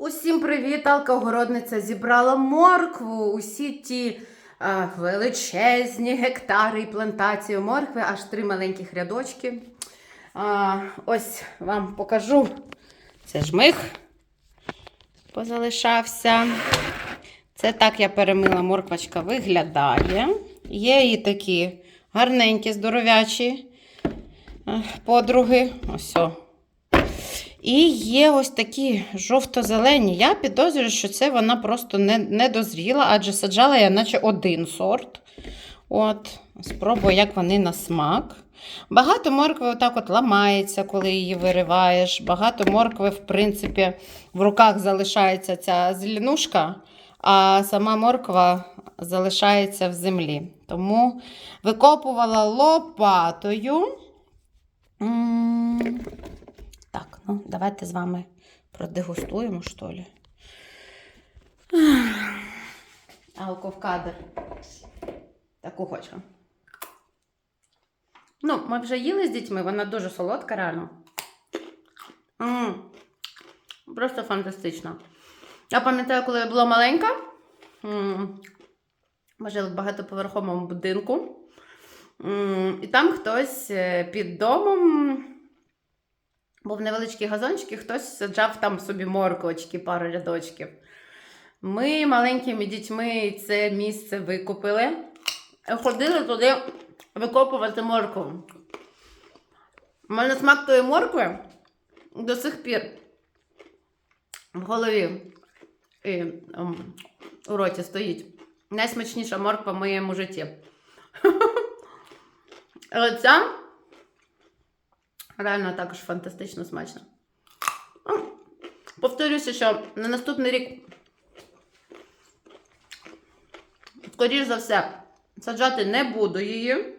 Усім привіт! Алкогородниця зібрала моркву. Усі ті е, величезні гектари і плантації моркви, аж три маленьких рядочки. А, ось вам покажу. Це жмих позалишався. Це так я перемила морквочка виглядає. Є і такі гарненькі, здоровячі е, подруги. Ось. І є ось такі жовто-зелені. Я підозрюю, що це вона просто не, не дозріла, адже саджала я наче один сорт. От, Спробую, як вони на смак. Багато моркви отак от ламається, коли її вириваєш. Багато моркви, в принципі, в руках залишається ця зеленушка, а сама морква залишається в землі. Тому викопувала лопатою. М, ну давайте з вами продегустуємо, що ли. Алковкадр. Таку хочу. Ну, ми вже їли з дітьми, вона дуже солодка, реально. М, Просто фантастично. Я пам'ятаю, коли я була маленька, м, ми жили в багатоповерховому будинку. М, І там хтось е, під домом був невеличкий газончик, і хтось саджав там собі морковочки, пару рядочків. Ми маленькими дітьми це місце викупили. Ходили туди викопувати моркву. У мене смак тої моркви до сих пір в голові і ем, у роті стоїть. Найсмачніша морква в моєму житті. Але ця реально також фантастично смачна. Ну, Повторюся, що на наступний рік, скоріш за все, саджати не буду її,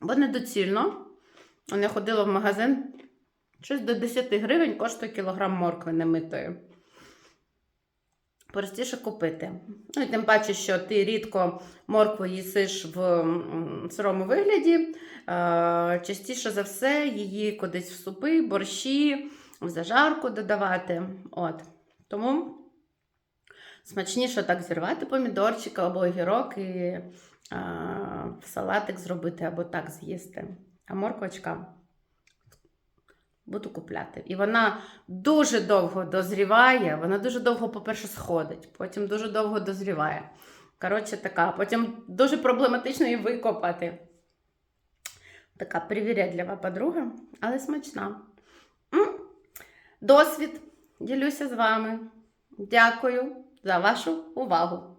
бо недоцільно. Я ходила в магазин. Щось до 10 гривень коштує кілограм моркви немитої. Простіше купити. Ну і тим паче, що ти рідко моркву їсиш в сирому вигляді. Частіше за все, її кудись в супи, борщі, в зажарку додавати. От. Тому смачніше так зірвати помідорчик або огірок і в салатик зробити, або так з'їсти. А морквочка буду купляти. І вона дуже довго дозріває. Вона дуже довго, по-перше, сходить, потім дуже довго дозріває. Коротше, така. Потім дуже проблематично її викопати. Така привірядлива подруга, але смачна. Досвід. Ділюся з вами. Дякую за вашу увагу.